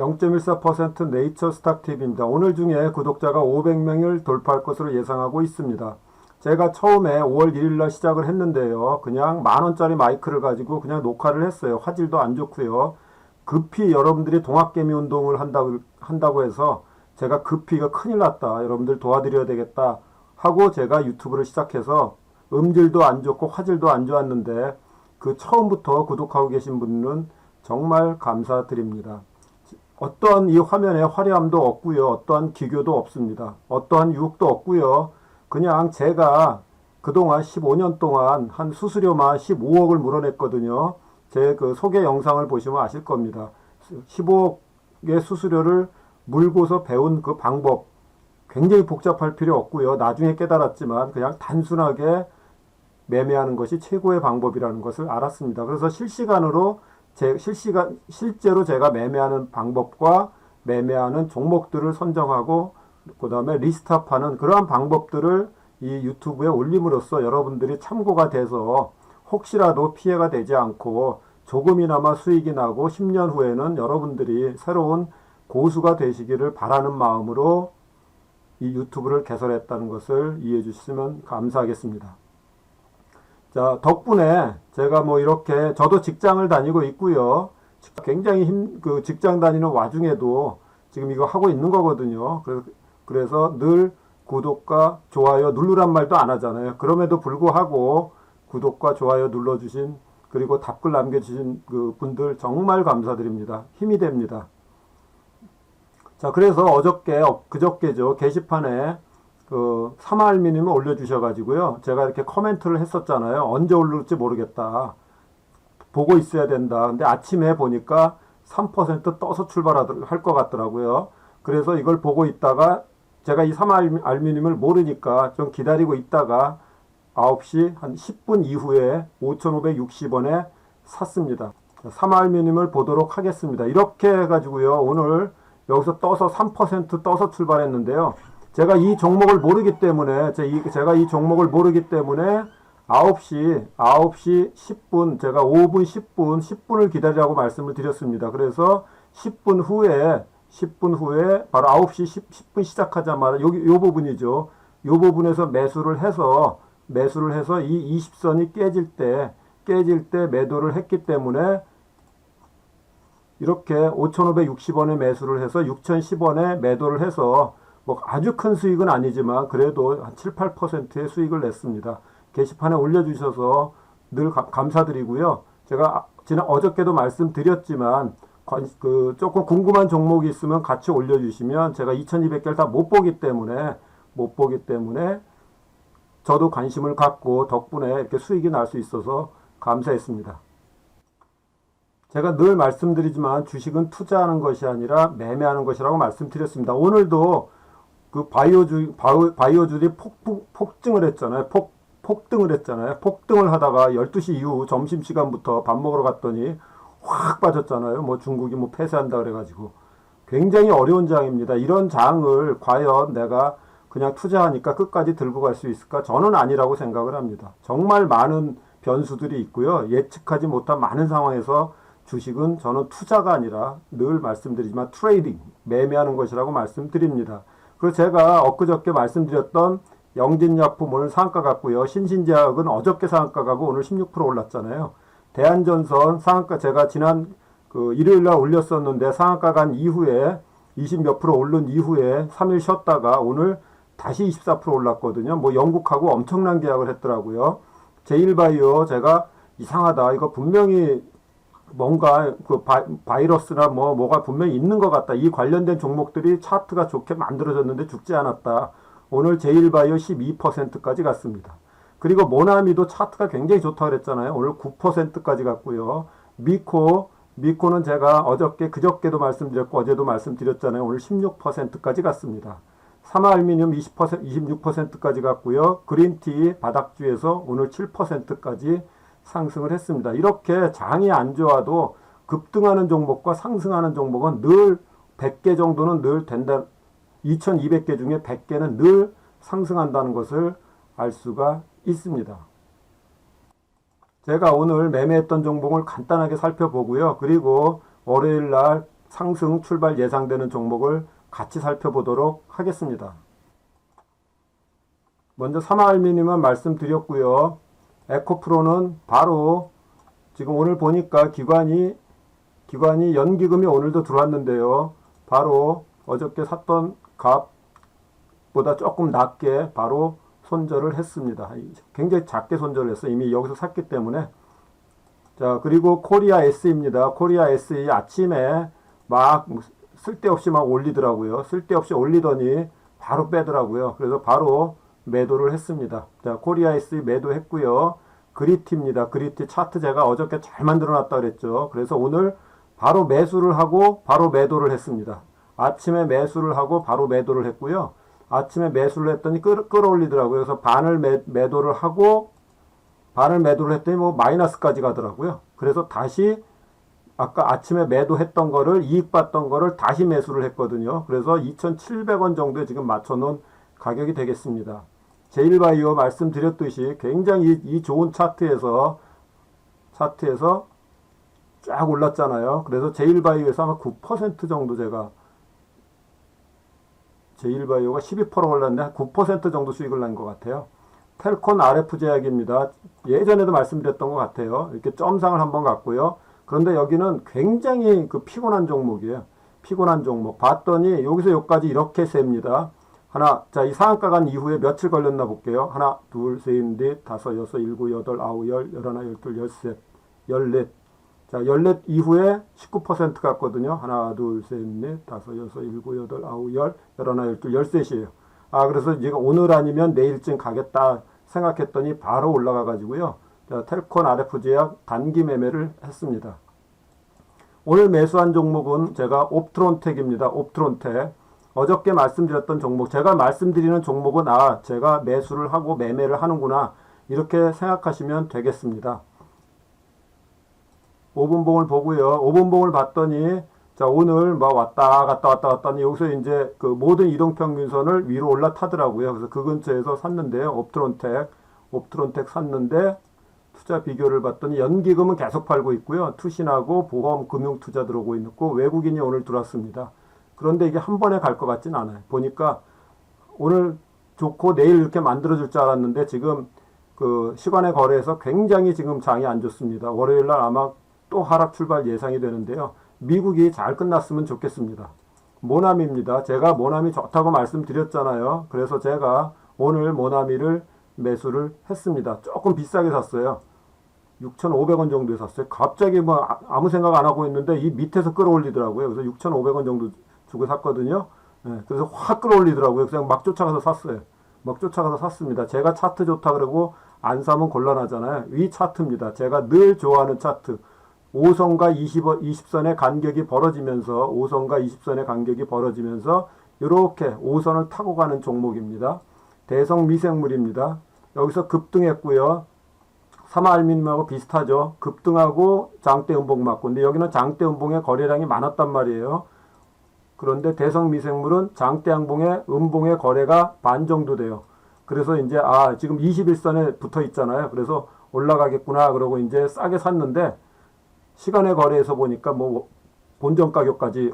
0.14% 네이처 스탁TV입니다. 오늘 중에 구독자가 500명을 돌파할 것으로 예상하고 있습니다. 제가 처음에 5월 1일 날 시작을 했는데요. 그냥 만원짜리 마이크를 가지고 그냥 녹화를 했어요. 화질도 안 좋고요. 급히 여러분들이 동학개미 운동을 한다고, 한다고 해서 제가 급히 이거 큰일 났다. 여러분들 도와드려야 되겠다. 하고 제가 유튜브를 시작해서 음질도 안 좋고 화질도 안 좋았는데 그 처음부터 구독하고 계신 분은 정말 감사드립니다. 어떠한 이 화면에 화려함도 없고요. 어떠한 기교도 없습니다. 어떠한 유혹도 없고요. 그냥 제가 그동안 15년 동안 한 수수료만 15억을 물어냈거든요. 제 그 소개 영상을 보시면 아실 겁니다. 15억의 수수료를 물고서 배운 그 방법 굉장히 복잡할 필요 없고요. 나중에 깨달았지만 그냥 단순하게 매매하는 것이 최고의 방법이라는 것을 알았습니다. 그래서 실시간으로 제 실시간 실제로 제가 매매하는 방법과 매매하는 종목들을 선정하고 그다음에 리스트업하는 그러한 방법들을 이 유튜브에 올림으로써 여러분들이 참고가 돼서 혹시라도 피해가 되지 않고 조금이나마 수익이 나고 10년 후에는 여러분들이 새로운 고수가 되시기를 바라는 마음으로 이 유튜브를 개설했다는 것을 이해해 주시면 감사하겠습니다. 자, 덕분에 제가 뭐 이렇게 저도 직장을 다니고 있고요. 굉장히 힘, 그 직장 다니는 와중에도 지금 이거 하고 있는 거거든요. 그래서, 그래서 늘 구독과 좋아요 누르란 말도 안 하잖아요. 그럼에도 불구하고 구독과 좋아요 눌러주신 그리고 답글 남겨주신 그 분들 정말 감사드립니다. 힘이 됩니다. 자, 그래서 어저께, 어, 그저께죠. 게시판에 그 사마알미님을 올려주셔가지고요. 제가 이렇게 코멘트를 했었잖아요. 언제 올릴지 모르겠다. 보고 있어야 된다. 근데 아침에 보니까 3% 떠서 출발할 것 같더라고요. 그래서 이걸 보고 있다가 제가 이 사마알미님을 모르니까 좀 기다리고 있다가 9시 한 10분 이후에 5,560원에 샀습니다. 사마알미님을 보도록 하겠습니다. 이렇게 해가지고요. 오늘 여기서 떠서 3% 떠서 출발했는데요. 제가 이 종목을 모르기 때문에 제가 이 종목을 모르기 때문에 9시 9시 10분 제가 5분 10분 10분을 기다리라고 말씀을 드렸습니다. 그래서 10분 후에 10분 후에 바로 9시 10, 분 시작하자마자 여기 요 부분이죠. 요 부분에서 매수를 해서 매수를 해서 이 20선이 깨질 때 깨질 때 매도를 했기 때문에 이렇게 5,560원에 매수를 해서 6,010원에 매도를 해서 뭐 아주 큰 수익은 아니지만 그래도 한 7, 8%의 수익을 냈습니다. 게시판에 올려주셔서 늘 가, 감사드리고요. 제가 지난 어저께도 말씀드렸지만 관, 그 조금 궁금한 종목이 있으면 같이 올려주시면 제가 2,200개를 다 못 보기 때문에 못 보기 때문에 저도 관심을 갖고 덕분에 이렇게 수익이 날 수 있어서 감사했습니다. 제가 늘 말씀드리지만 주식은 투자하는 것이 아니라 매매하는 것이라고 말씀드렸습니다. 오늘도 그 바이오주, 바이오주들이 폭, 폭, 폭증을 했잖아요. 폭, 폭등을 했잖아요. 폭등을 하다가 12시 이후 점심 시간부터 밥 먹으러 갔더니 확 빠졌잖아요. 뭐 중국이 뭐 폐쇄한다 그래 가지고. 굉장히 어려운 장입니다. 이런 장을 과연 내가 그냥 투자하니까 끝까지 들고 갈 수 있을까? 저는 아니라고 생각을 합니다. 정말 많은 변수들이 있고요. 예측하지 못한 많은 상황에서 주식은 저는 투자가 아니라 늘 말씀드리지만 트레이딩, 매매하는 것이라고 말씀드립니다. 그리고 제가 엊그저께 말씀드렸던 영진약품 오늘 상한가 같고요. 신신제약은 어저께 상한가 가고 오늘 16% 올랐잖아요. 대한전선 상한가 제가 지난 그 일요일 날 올렸었는데 상한가 간 이후에 20 몇 프로 오른 이후에 3일 쉬었다가 오늘 다시 24% 올랐거든요. 뭐 영국하고 엄청난 계약을 했더라고요. 제일바이오 제가 이상하다. 이거 분명히 뭔가 그 바, 이 러스나 뭐 뭐가 분명히 있는 것 같다. 이 관련된 종목들이 차트가 좋게 만들어졌는데 죽지 않았다. 오늘 제일바이오 12%까지 갔습니다. 그리고 모나미도 차트가 굉장히 좋다 그랬잖아요. 오늘 9%까지 갔고요. 미코 미코는 제가 어저께 그저께도 말씀드렸고 어제도 말씀드렸잖아요. 오늘 16%까지 갔습니다. 사마알미늄 20% 26%까지 갔고요. 그린티 바닥주에서 오늘 7%까지 상승을 했습니다. 이렇게 장이 안 좋아도 급등하는 종목과 상승하는 종목은 늘 100개 정도는 늘 된다. 2200개 중에 100개는 늘 상승한다는 것을 알 수가 있습니다. 제가 오늘 매매했던 종목을 간단하게 살펴보고요. 그리고 월요일 날 상승 출발 예상되는 종목을 같이 살펴보도록 하겠습니다. 먼저 사마알미님은 말씀드렸고요. 에코프로는 바로 지금 오늘 보니까 기관이 기관이 연기금이 오늘도 들어왔는데요. 바로 어저께 샀던 값보다 조금 낮게 바로 손절을 했습니다. 굉장히 작게 손절을 했어요. 이미 여기서 샀기 때문에. 자, 그리고 코리아 S입니다. 코리아 S 아침에 막 쓸데없이 막 올리더라고요. 쓸데없이 올리더니 바로 빼더라고요. 그래서 바로 매도를 했습니다. 자, 코리아 S 매도했고요. 그리티입니다. 그리티 차트 제가 어저께 잘 만들어 놨다 그랬죠. 그래서 오늘 바로 매수를 하고 바로 매도를 했습니다. 아침에 매수를 하고 바로 매도를 했고요. 아침에 매수를 했더니 끌, 끌어올리더라고요. 그래서 반을 매, 매도를 하고 반을 매도를 했더니 뭐 마이너스까지 가더라고요. 그래서 다시 아까 아침에 매도했던 거를 이익 봤던 거를 다시 매수를 했거든요. 그래서 2,700원 정도에 지금 맞춰 놓은 가격이 되겠습니다. 제일바이오 말씀드렸듯이 굉장히 이, 이 좋은 차트에서 차트에서 쫙 올랐잖아요. 그래서 제일바이오에서 아마 9% 정도 제가 제일바이오가 12% 올랐는데 9% 정도 수익을 난것 같아요. 텔콘 RF 제약입니다. 예전에도 말씀드렸던 것 같아요. 이렇게 점상을 한번 갔고요. 그런데 여기는 굉장히 그 피곤한 종목이에요. 피곤한 종목. 봤더니 여기서 여기까지 이렇게 셉니다. 하나, 자, 이 상한가 간 이후에 며칠 걸렸나 볼게요. 하나, 둘, 셋, 넷, 다섯, 여섯, 일곱, 여덟, 아홉, 열, 열하나, 열둘, 열셋, 열넷. 자, 열넷 이후에 19% 갔거든요. 하나, 둘, 셋, 넷, 다섯, 여섯, 일곱, 여덟, 아홉, 열, 열하나, 열둘, 열셋이에요. 아, 그래서 이제 오늘 아니면 내일쯤 가겠다 생각했더니 바로 올라가 가지고요. 자, 텔콘 RF 제약 단기 매매를 했습니다. 오늘 매수한 종목은 제가 옵트론텍입니다. 옵트론텍. 어저께 말씀드렸던 종목, 제가 말씀드리는 종목은 아, 제가 매수를 하고 매매를 하는구나. 이렇게 생각하시면 되겠습니다. 5분봉을 보고요. 5분봉을 봤더니 자, 오늘 막 왔다 갔다 왔다 갔다니 여기서 이제 그 모든 이동평균선을 위로 올라타더라고요. 그래서 그 근처에서 샀는데요. 옵트론텍, 옵트론텍 샀는데 투자 비교를 봤더니 연기금은 계속 팔고 있고요. 투신하고 보험, 금융 투자 들어오고 있고 외국인이 오늘 들어왔습니다. 그런데 이게 한 번에 갈 것 같진 않아요. 보니까 오늘 좋고 내일 이렇게 만들어줄 줄 알았는데 지금 그 시간의 거래에서 굉장히 지금 장이 안 좋습니다. 월요일 날 아마 또 하락 출발 예상이 되는데요. 미국이 잘 끝났으면 좋겠습니다. 모나미입니다. 제가 모나미 좋다고 말씀드렸잖아요. 그래서 제가 오늘 모나미를 매수를 했습니다. 조금 비싸게 샀어요. 6,500원 정도에 샀어요. 갑자기 뭐 아- 아무 생각 안 하고 있는데 이 밑에서 끌어올리더라고요. 그래서 6,500원 정도 주고 샀거든요. 예, 그래서 확 끌어올리더라고요. 그냥 막 쫓아가서 샀어요. 막 쫓아가서 샀습니다. 제가 차트 좋다 그러고 안 사면 곤란하잖아요. 이 차트입니다. 제가 늘 좋아하는 차트. 5선과 20, 20선의 간격이 벌어지면서 5선과 20선의 간격이 벌어지면서 이렇게 5선을 타고 가는 종목입니다. 대성 미생물입니다. 여기서 급등했고요. 사마알민하고 비슷하죠. 급등하고 장대 음봉 맞고 근데 여기는 장대 음봉의 거래량이 많았단 말이에요. 그런데 대성 미생물은 장대 양봉의 음봉의 거래가 반 정도 돼요. 그래서 이제 아 지금 21선에 붙어 있잖아요. 그래서 올라가겠구나 그러고 이제 싸게 샀는데 시간의 거래에서 보니까 뭐 본전 가격까지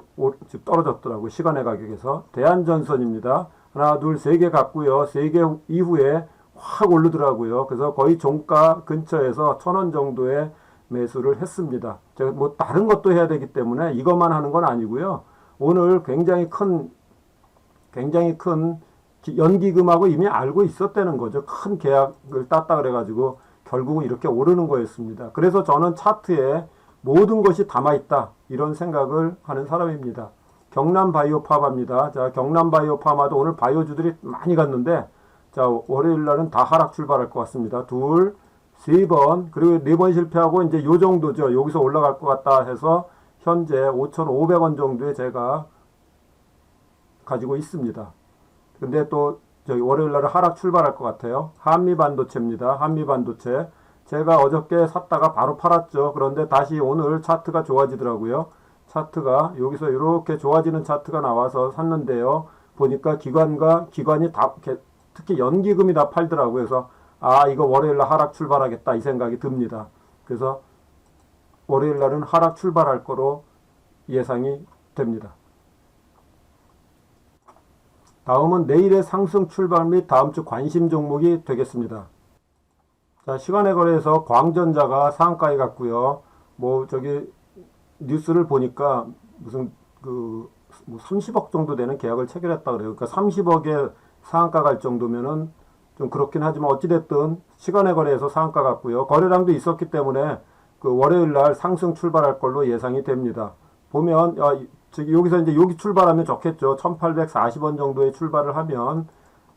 떨어졌더라고요. 시간의 가격에서. 대한전선입니다. 하나, 둘, 세 개 갔고요. 세 개 이후에 확 오르더라고요. 그래서 거의 종가 근처에서 천 원 정도의 매수를 했습니다. 제가 뭐 다른 것도 해야 되기 때문에 이것만 하는 건 아니고요. 오늘 굉장히 큰, 굉장히 큰 기- 연기금하고 이미 알고 있었다는 거죠. 큰 계약을 땄다 그래가지고 결국은 이렇게 오르는 거였습니다. 그래서 저는 차트에 모든 것이 담아있다. 이런 생각을 하는 사람입니다. 경남 바이오 파마입니다. 자, 경남 바이오 파마도 오늘 바이오주들이 많이 갔는데, 자, 월요일 날은 다 하락 출발할 것 같습니다. 둘, 세 번, 그리고 네 번 실패하고 이제 요 정도죠. 여기서 올라갈 것 같다 해서 현재 5,500원 정도에 제가 가지고 있습니다. 근데 또 저기 월요일 날은 하락 출발할 것 같아요. 한미 반도체입니다. 한미 반도체. 제가 어저께 샀다가 바로 팔았죠. 그런데 다시 오늘 차트가 좋아지더라고요. 차트가 여기서 이렇게 좋아지는 차트가 나와서 샀는데요. 보니까 기관과 기관이 다 특히 연기금이 다 팔더라고요. 그래서 아 이거 월요일 날 하락 출발하겠다 이 생각이 듭니다. 그래서 월요일 날은 하락 출발할 거로 예상이 됩니다. 다음은 내일의 상승 출발 및 다음 주 관심 종목이 되겠습니다. 자, 시간의 거래에서 광전자가 상한가에 갔고요. 뭐 저기 뉴스를 보니까 무슨 그뭐 30억 정도 되는 계약을 체결했다 그래요. 그러니까 30억에 상한가 갈 정도면은 좀 그렇긴 하지만 어찌됐든 시간의 거래에서 상한가 갔고요. 거래량도 있었기 때문에 그 월요일 날 상승 출발할 걸로 예상이 됩니다. 보면 아, 이- 저기 여기서 이제 여기 출발하면 좋겠죠. 1840원 정도에 출발을 하면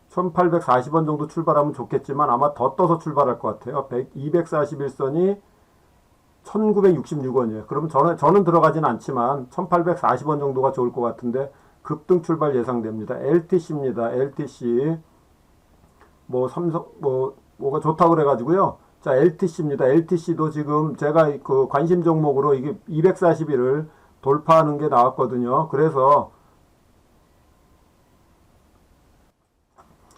1840원 정도 출발하면 좋겠지만 아마 더 떠서 출발할 것 같아요. 100, 241선이 1966원이에요. 그러면 저는, 저는 들어가진 않지만 1840원 정도가 좋을 것 같은데 급등 출발 예상됩니다. LTC입니다. LTC. 뭐 삼성, 뭐, 뭐가 좋다고 그래가지고요. 자, LTC입니다. LTC도 지금 제가 그 관심 종목으로 이게 241을 돌파하는 게 나왔거든요. 그래서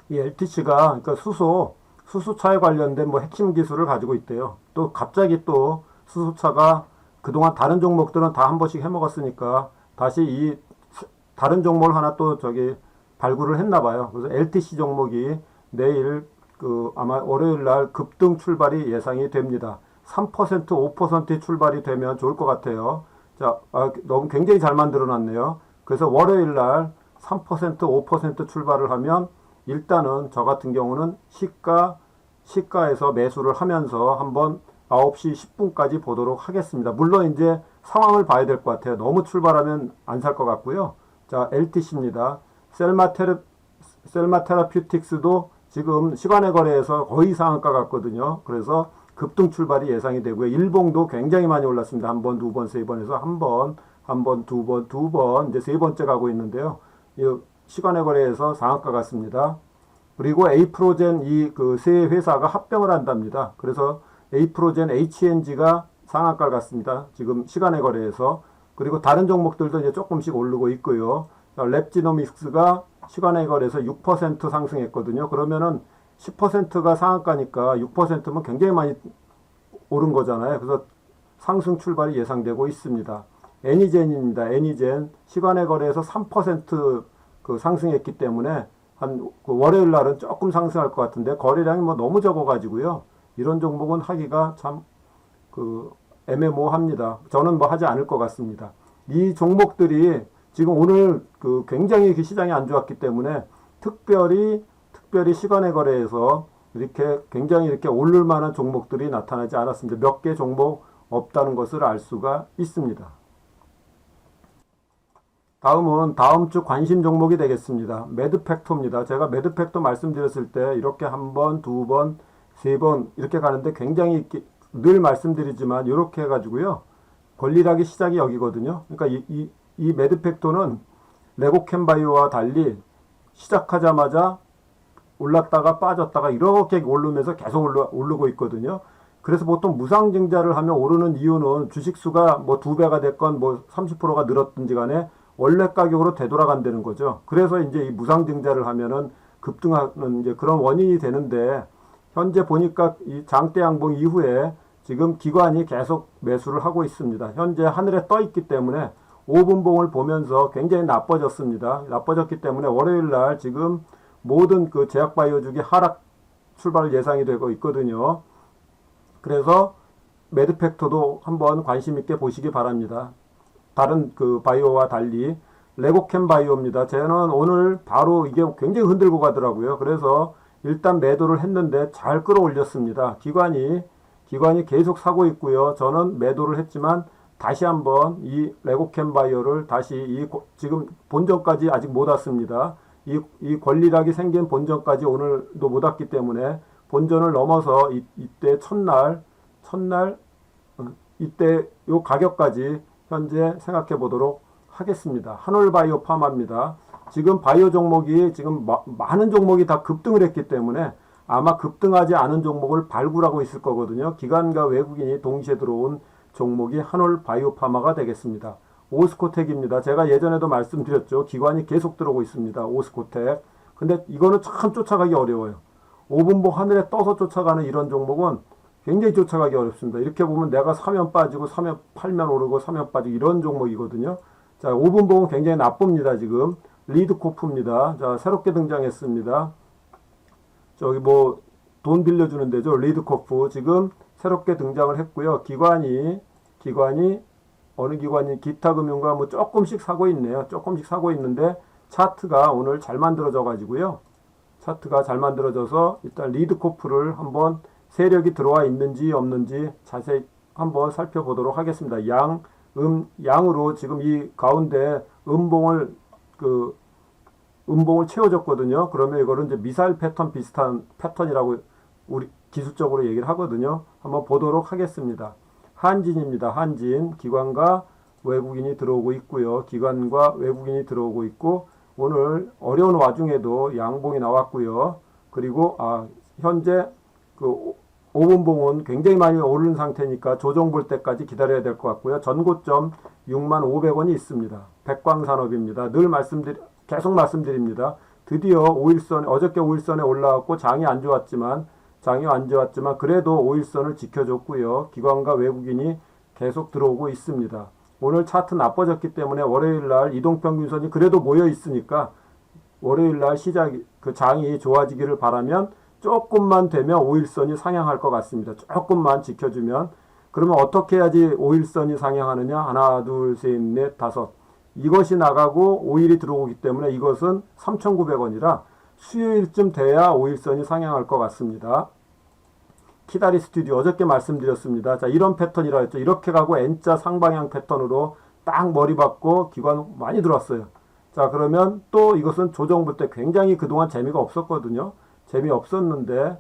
이 LTC가 그러니까 수소 수소차에 관련된 뭐 핵심 기술을 가지고 있대요. 또 갑자기 또 수소차가 그동안 다른 종목들은 다 한 번씩 해 먹었으니까 다시 이 스- 다른 종목을 하나 또 저기 발굴을 했나 봐요. 그래서 LTC 종목이 내일 그 아마 월요일 날 급등 출발이 예상이 됩니다. 3% 5% 출발이 되면 좋을 것 같아요. 자, 아, 너무 굉장히 잘 만들어 놨네요. 그래서 월요일 날 3% 5% 출발을 하면 일단은 저 같은 경우는 시가 시가에서 매수를 하면서 한번 9시 10분까지 보도록 하겠습니다. 물론 이제 상황을 봐야 될 것 같아요. 너무 출발하면 안 살 것 같고요. 자, LTC입니다. 셀마 테라 셀마 테라퓨틱스도 지금 시간의 거래에서 거의 상한가 같거든요. 그래서 급등 출발이 예상이 되고요. 일봉도 굉장히 많이 올랐습니다. 한 번, 두 번, 세 번에서 한 번, 한 번, 두 번, 두 번, 이제 세 번째 가고 있는데요. 이 시간의 거래에서 상한가 같습니다. 그리고 에이프로젠 이 그 세 회사가 합병을 한답니다. 그래서 에이프로젠 HNG가 상한가 같습니다. 지금 시간의 거래에서 그리고 다른 종목들도 이제 조금씩 오르고 있고요. 자, 랩지노믹스가 시간의 거래에서 6% 상승했거든요. 그러면은 10%가 상한가니까 6%면 굉장히 많이 오른 거잖아요. 그래서 상승 출발이 예상되고 있습니다. 애니젠입니다. 애니젠 시간의 거래에서 3%그 상승했기 때문에 한 그 월요일 날은 조금 상승할 것 같은데 거래량이 뭐 너무 적어가지고요. 이런 종목은 하기가 참 그 애매모호합니다. 저는 뭐 하지 않을 것 같습니다. 이 종목들이 지금 오늘 그 굉장히 시장이 안 좋았기 때문에 특별히 특별히 시간의 거래에서 이렇게 굉장히 이렇게 오를 만한 종목들이 나타나지 않았습니다. 몇 개 종목 없다는 것을 알 수가 있습니다. 다음은 다음 주 관심 종목이 되겠습니다. 매드팩토입니다. 제가 매드팩토 말씀드렸을 때 이렇게 한 번, 두 번, 세 번 이렇게 가는데 굉장히 늘 말씀드리지만 이렇게 해가지고요. 권리락이 시작이 여기거든요. 그러니까 이, 이, 이 매드팩토는 레고캠바이오와 달리 시작하자마자 올랐다가 빠졌다가 이렇게 오르면서 계속 올라, 오르고 있거든요. 그래서 보통 무상증자를 하면 오르는 이유는 주식수가 뭐 두 배가 됐건 뭐 30%가 늘었든지 간에 원래 가격으로 되돌아간다는 거죠. 그래서 이제 이 무상증자를 하면은 급등하는 이제 그런 원인이 되는데 현재 보니까 이 장대 양봉 이후에 지금 기관이 계속 매수를 하고 있습니다. 현재 하늘에 떠 있기 때문에 5분봉을 보면서 굉장히 나빠졌습니다. 나빠졌기 때문에 월요일 날 지금 모든 그 제약바이오주기 하락 출발 예상이 되고 있거든요. 그래서 매드팩토도 한번 관심 있게 보시기 바랍니다. 다른 그 바이오와 달리 레고캠 바이오입니다. 저는 오늘 바로 이게 굉장히 흔들고 가더라고요. 그래서 일단 매도를 했는데 잘 끌어올렸습니다. 기관이 기관이 계속 사고 있고요. 저는 매도를 했지만 다시 한번 이 레고캠 바이오를 다시 이 고- 지금 본전까지 아직 못 왔습니다. 이, 이 권리락이 생긴 본전까지 오늘도 못 왔기 때문에 본전을 넘어서 이, 이때 첫날 첫날 어, 이때 요 가격까지 현재 생각해 보도록 하겠습니다. 한올바이오 파마입니다. 지금 바이오 종목이 지금 마- 많은 종목이 다 급등을 했기 때문에 아마 급등하지 않은 종목을 발굴하고 있을 거거든요. 기관과 외국인이 동시에 들어온 종목이 한올 바이오 파마가 되겠습니다. 오스코텍입니다. 제가 예전에도 말씀드렸죠. 기관이 계속 들어오고 있습니다. 오스코텍. 근데 이거는 참 쫓아가기 어려워요. 5분봉 하늘에 떠서 쫓아가는 이런 종목은 굉장히 쫓아가기 어렵습니다. 이렇게 보면 내가 사면 빠지고 사면 팔면 오르고 사면 빠지고 이런 종목이거든요. 자, 5분 봉은 굉장히 나쁩니다, 지금. 리드코프입니다. 자, 새롭게 등장했습니다. 저기 뭐, 돈 빌려주는 데죠. 리드코프. 지금 새롭게 등장을 했고요. 기관이, 기관이, 어느 기관이 기타금융과 뭐 조금씩 사고 있네요. 조금씩 사고 있는데, 차트가 오늘 잘 만들어져 가지고요. 차트가 잘 만들어져서 일단 리드코프를 한번 세력이 들어와 있는지 없는지 자세히 한번 살펴보도록 하겠습니다. 양, 음, 양으로 지금 이 가운데 음봉을 그 음봉을 채워줬거든요. 그러면 이거는 이제 미사일 패턴 비슷한 패턴이라고 우리 기술적으로 얘기를 하거든요. 한번 보도록 하겠습니다. 한진입니다. 한진 기관과 외국인이 들어오고 있고요. 기관과 외국인이 들어오고 있고 오늘 어려운 와중에도 양봉이 나왔고요. 그리고 아 현재 그 5분봉은 굉장히 많이 오른 상태니까 조정 볼 때까지 기다려야 될 것 같고요. 전고점 6만 500원이 있습니다. 백광산업입니다. 늘 말씀드리 계속 말씀드립니다. 드디어 5일선 어저께 5일선에 올라왔고 장이 안 좋았지만 장이 안 좋았지만 그래도 5일선을 지켜줬고요. 기관과 외국인이 계속 들어오고 있습니다. 오늘 차트 나빠졌기 때문에 월요일 날 이동평균선이 그래도 모여 있으니까 월요일 날 시작 그 장이 좋아지기를 바라면 조금만 되면 5일선이 상향할 것 같습니다. 조금만 지켜주면 그러면 어떻게 해야지 5일선이 상향하느냐? 하나, 둘, 셋, 넷, 다섯. 이것이 나가고 5일이 들어오기 때문에 이것은 3,900원이라 수요일쯤 돼야 5일선이 상향할 것 같습니다. 키다리 스튜디오 어저께 말씀드렸습니다. 자, 이런 패턴이라 했죠. 이렇게 가고 N자 상방향 패턴으로 딱 머리 박고 기관 많이 들어왔어요. 자, 그러면 또 이것은 조정 볼 때 굉장히 그동안 재미가 없었거든요. 재미없었는데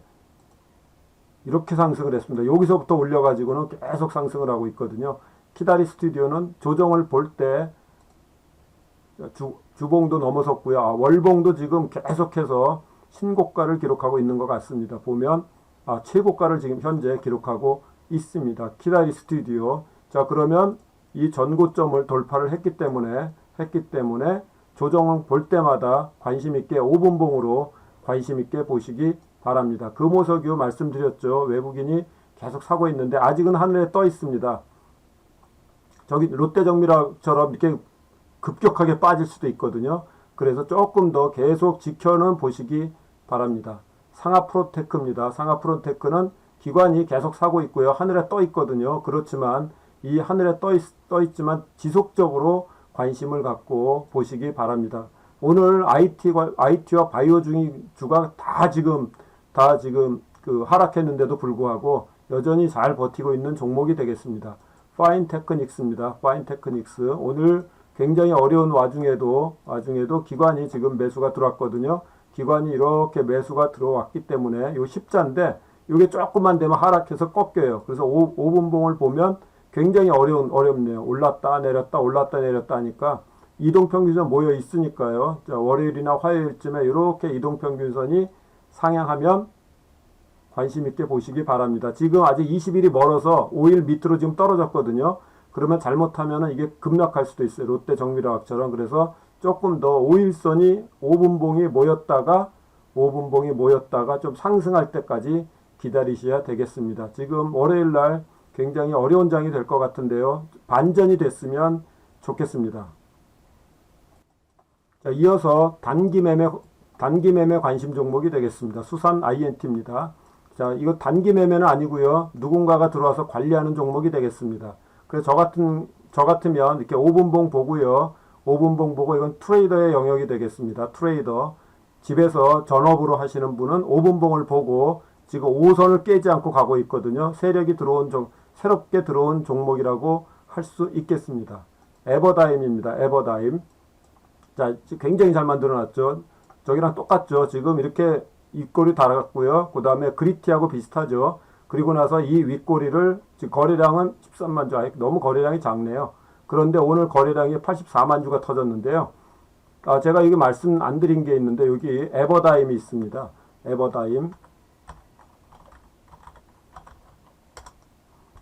이렇게 상승을 했습니다. 여기서부터 올려가지고는 계속 상승을 하고 있거든요. 키다리 스튜디오는 조정을 볼때 주, 주봉도 넘어섰고요. 아, 월봉도 지금 계속해서 신고가를 기록하고 있는 것 같습니다. 보면 아, 최고가를 지금 현재 기록하고 있습니다. 키다리 스튜디오. 자, 그러면 이 전고점을 돌파를 했기 때문에 했기 때문에 조정을 볼 때마다 관심 있게 5분봉으로 관심 있게 보시기 바랍니다. 금호석유 말씀드렸죠. 외국인이 계속 사고 있는데 아직은 하늘에 떠 있습니다. 저기 롯데정밀화처럼 이렇게 급격하게 빠질 수도 있거든요. 그래서 조금 더 계속 지켜는 보시기 바랍니다. 상하 프로테크입니다. 상하 프로테크는 기관이 계속 사고 있고요. 하늘에 떠 있거든요. 그렇지만 이 하늘에 떠, 있, 떠 있지만 지속적으로 관심을 갖고 보시기 바랍니다. 오늘 IT와, IT와 바이오 중이 주가 다 지금 다 지금 그 하락했는데도 불구하고 여전히 잘 버티고 있는 종목이 되겠습니다. 파인 테크닉스입니다. 파인 테크닉스 오늘 굉장히 어려운 와중에도 와중에도 기관이 지금 매수가 들어왔거든요. 기관이 이렇게 매수가 들어왔기 때문에 요 십자인데 이게 조금만 되면 하락해서 꺾여요. 그래서 5, 5분봉을 보면 굉장히 어려운 어렵네요. 올랐다 내렸다 올랐다 내렸다 하니까 이동평균선 모여 있으니까요. 자, 월요일이나 화요일쯤에 이렇게 이동평균선이 상향하면 관심 있게 보시기 바랍니다. 지금 아직 20일이 멀어서 5일 밑으로 지금 떨어졌거든요. 그러면 잘못하면 이게 급락할 수도 있어요. 롯데 정밀화학처럼. 그래서 조금 더 5일선이 5분봉이 모였다가 5분봉이 모였다가 좀 상승할 때까지 기다리셔야 되겠습니다. 지금 월요일 날 굉장히 어려운 장이 될 것 같은데요. 반전이 됐으면 좋겠습니다. 자, 이어서 단기 매매 단기 매매 관심 종목이 되겠습니다. 수산 INT입니다. 자, 이거 단기 매매는 아니고요. 누군가가 들어와서 관리하는 종목이 되겠습니다. 그래서 저 같은 저 같으면 이렇게 5분봉 보고요. 5분봉 보고 이건 트레이더의 영역이 되겠습니다. 트레이더. 집에서 전업으로 하시는 분은 5분봉을 보고 지금 5선을 깨지 않고 가고 있거든요. 세력이 들어온 종, 새롭게 들어온 종목이라고 할 수 있겠습니다. 에버다임입니다. 에버다임. 자, 굉장히 잘 만들어 놨죠. 저기랑 똑같죠. 지금 이렇게 윗꼬리 달았고요. 그 다음에 그리티하고 비슷하죠. 그리고 나서 이 윗꼬리를 지금 거래량은 13만 주, 아니, 너무 거래량이 작네요. 그런데 오늘 거래량이 84만 주가 터졌는데요. 아, 제가 이게 말씀 안 드린 게 있는데 여기 에버다임이 있습니다. 에버다임.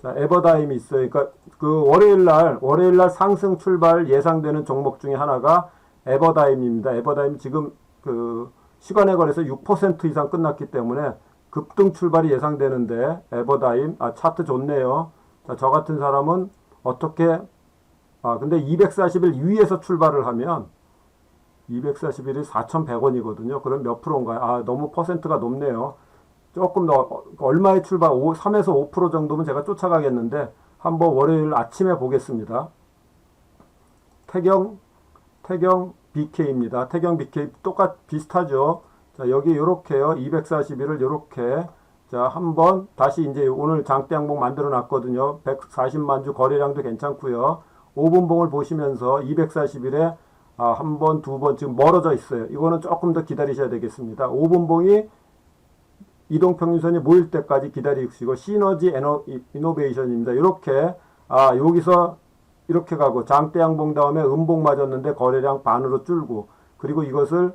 자, 에버다임이 있어요. 그러니까 그 월요일 날 월요일 날 상승 출발 예상되는 종목 중에 하나가 에버다임입니다. 에버다임 지금 그 시간에 걸려서 6% 이상 끝났기 때문에 급등 출발이 예상되는데 에버다임 아 차트 좋네요. 자, 저 같은 사람은 어떻게 아, 근데 240일 위에서 출발을 하면 241이 4,100원이거든요. 그럼 몇 프로인가요? 아, 너무 퍼센트가 높네요. 조금 더 어, 얼마의 출발 5, 3에서 5% 정도면 제가 쫓아가겠는데 한번 월요일 아침에 보겠습니다. 태경 태경 BK입니다. 태경 BK 똑같 비슷하죠. 자, 여기 요렇게요. 241을 요렇게 자, 한번 다시 이제 오늘 장대 항목 만들어 놨거든요. 140만 주 거래량도 괜찮고요. 5분봉을 보시면서 241에 아, 한 번, 두 번 지금 멀어져 있어요. 이거는 조금 더 기다리셔야 되겠습니다. 5분봉이 이동평균선이 모일 때까지 기다리시고 시너지 에너, 이- 이노베이션입니다. 이렇게 아, 여기서 이렇게 가고 장대 양봉 다음에 음봉 맞았는데 거래량 반으로 줄고 그리고 이것을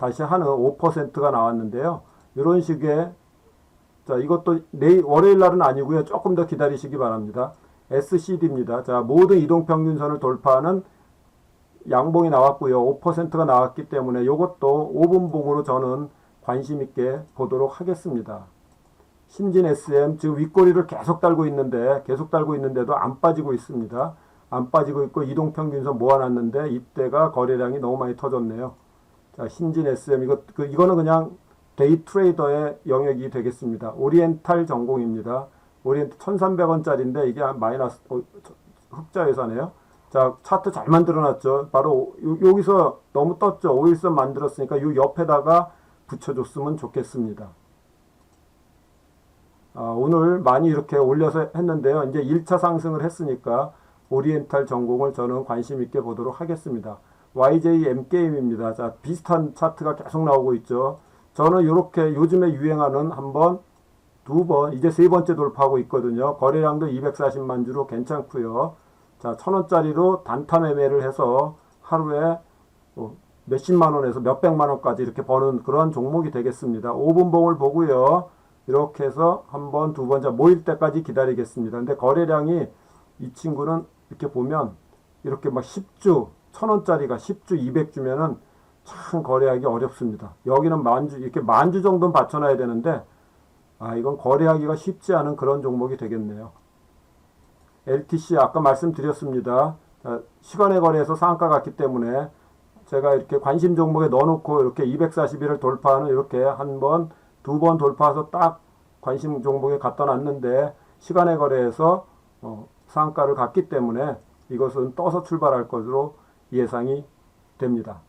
다시 하는 5%가 나왔는데요. 이런 식의 자, 이것도 내일 월요일 날은 아니고요. 조금 더 기다리시기 바랍니다. SCD입니다. 자, 모든 이동평균선을 돌파하는 양봉이 나왔고요. 5%가 나왔기 때문에 이것도 5분봉으로 저는 관심 있게 보도록 하겠습니다. 신진 SM 지금 윗꼬리를 계속 달고 있는데 계속 달고 있는데도 안 빠지고 있습니다. 안 빠지고 있고 이동평균선 모아놨는데 이때가 거래량이 너무 많이 터졌네요. 자, 신진 SM 이거 그 이거는 그냥 데이 트레이더의 영역이 되겠습니다. 오리엔탈 전공입니다. 오리엔탈 1,300원짜리인데 이게 한 마이너스 어, 저- 흑자 회사네요. 자, 차트 잘 만들어 놨죠. 바로 요- 여기서 너무 떴죠. 오일선 만들었으니까 요 옆에다가 붙여 줬으면 좋겠습니다. 아, 오늘 많이 이렇게 올려서 했는데요. 이제 1차 상승을 했으니까 오리엔탈 전공을 저는 관심 있게 보도록 하겠습니다. YJM 게임입니다. 자, 비슷한 차트가 계속 나오고 있죠. 저는 이렇게 요즘에 유행하는 한 번, 두 번, 이제 세 번째 돌파하고 있거든요. 거래량도 240만 주로 괜찮고요. 자, 천 원짜리로 단타 매매를 해서 하루에 어, 몇십만 원에서 몇백만 원까지 이렇게 버는 그런 종목이 되겠습니다. 5분 봉을 보고요. 이렇게 해서 한 번, 두 번, 자, 모일 때까지 기다리겠습니다. 근데 거래량이 이 친구는 이렇게 보면 이렇게 막 10주, 천 원짜리가 10주, 200주면은 참 거래하기 어렵습니다. 여기는 만주, 이렇게 만주 정도는 받쳐놔야 되는데, 아, 이건 거래하기가 쉽지 않은 그런 종목이 되겠네요. LTC 아까 말씀드렸습니다. 자, 시간의 거래에서 상한가 갔기 때문에 제가 이렇게 관심 종목에 넣어놓고 이렇게 241을 돌파하는 이렇게 한 번, 두 번 돌파해서 딱 관심 종목에 갖다 놨는데 시간의 거래에서 어, 상한가를 갔기 때문에 이것은 떠서 출발할 것으로 예상이 됩니다.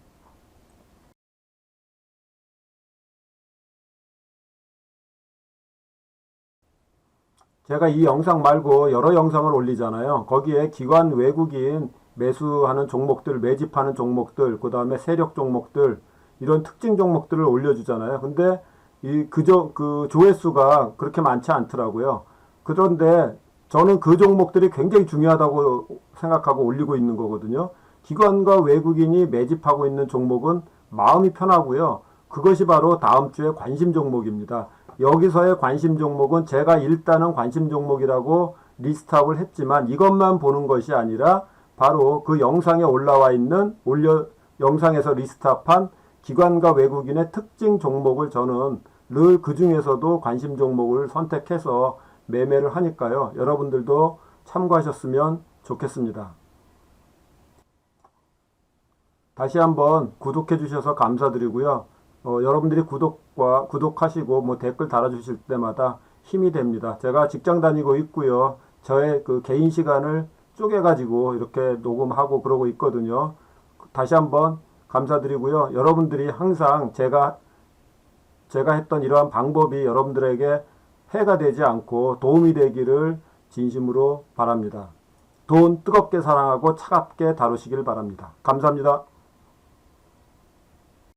제가 이 영상 말고 여러 영상을 올리잖아요. 거기에 기관 외국인 매수하는 종목들, 매집하는 종목들, 그 다음에 세력 종목들, 이런 특징 종목들을 올려주잖아요. 근데 이 그저 그 조회수가 그렇게 많지 않더라고요. 그런데 저는 그 종목들이 굉장히 중요하다고 생각하고 올리고 있는 거거든요. 기관과 외국인이 매집하고 있는 종목은 마음이 편하고요. 그것이 바로 다음 주에 관심 종목입니다. 여기서의 관심 종목은 제가 일단은 관심 종목이라고 리스트업을 했지만 이것만 보는 것이 아니라 바로 그 영상에 올라와 있는 올려 영상에서 리스트업한 기관과 외국인의 특징 종목을 저는 늘 그 중에서도 관심 종목을 선택해서 매매를 하니까요. 여러분들도 참고하셨으면 좋겠습니다. 다시 한번 구독해 주셔서 감사드리고요. 어, 여러분들이 구독과 구독하시고 뭐 댓글 달아주실 때마다 힘이 됩니다. 제가 직장 다니고 있고요. 저의 그 개인 시간을 쪼개가지고 이렇게 녹음하고 그러고 있거든요. 다시 한번 감사드리고요. 여러분들이 항상 제가 제가 했던 이러한 방법이 여러분들에게 해가 되지 않고 도움이 되기를 진심으로 바랍니다. 돈 뜨겁게 사랑하고 차갑게 다루시길 바랍니다. 감사합니다.